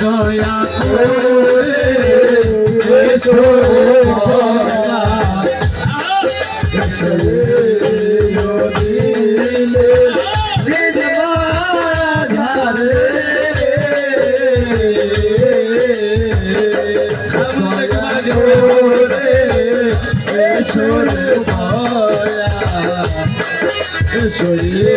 দয়া করে এসো সরিয়ে দিলে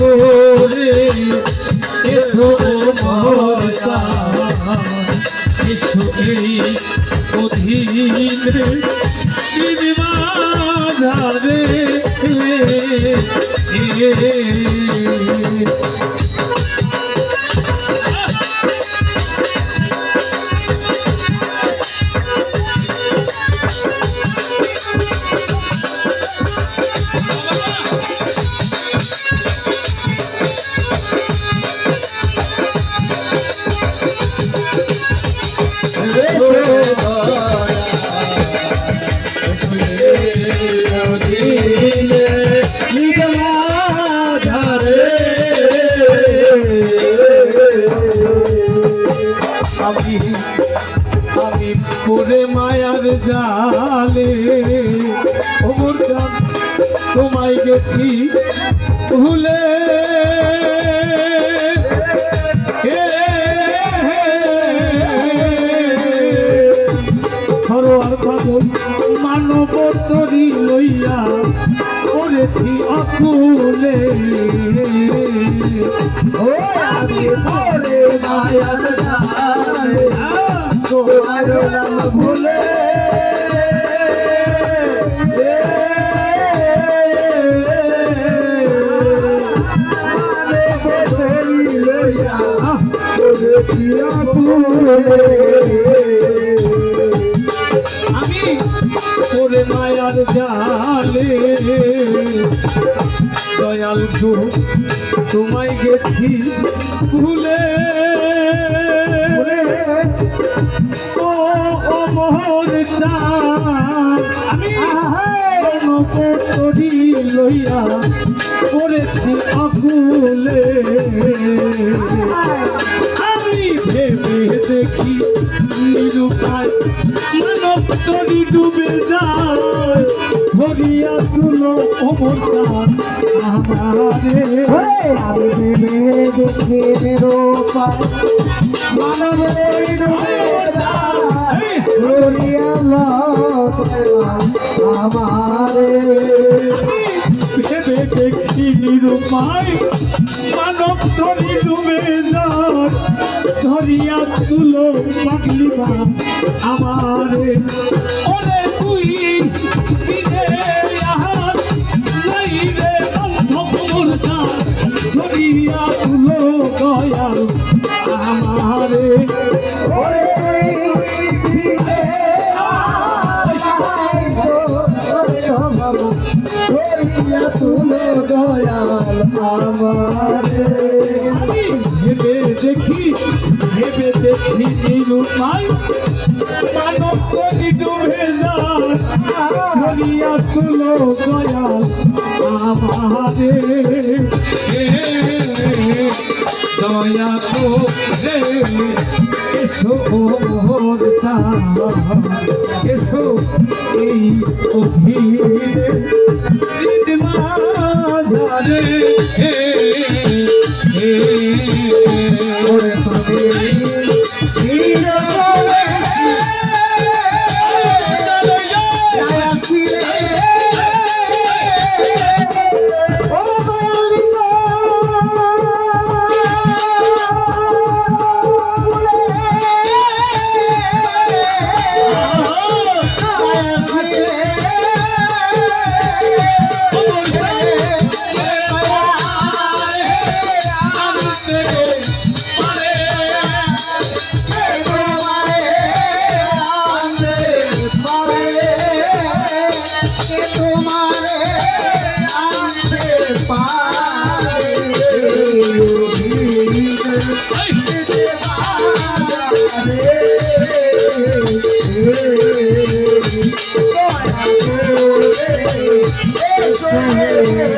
করে এসো মমতা এসো এই অধীনে হৃদমা আমি তোমায় গেছি ভুলে লইয়া করেছি অকুলে ও আমি পরে মায়ার তোমার নাম ভুলে আমি তোরে মায়ার জালে। দয়াল গো তোমায় গেছি ভুলে ও চাঁদ আমি করি লইয়া করেছি আকুলে আমি ভেবে দেখি নিরুপায় মানব তরি ডুবে দেখি নিরুপায় মানব ডুবে যায় ধরিয়া তুলো পাগলিবা আমারে ওরে তুই বিদে আহার নাই রে বন্ধ মোরটা ধরিয়া তুলো দয়াল, আমারে ওরে তুই বিদে আমি নিরুপায় মানব করি ডুবে যায় ধরিয়া তুলো দয়াল আমারে দয়া করে এসো মোরতা এসো এই অধীরে হৃদমা Oh,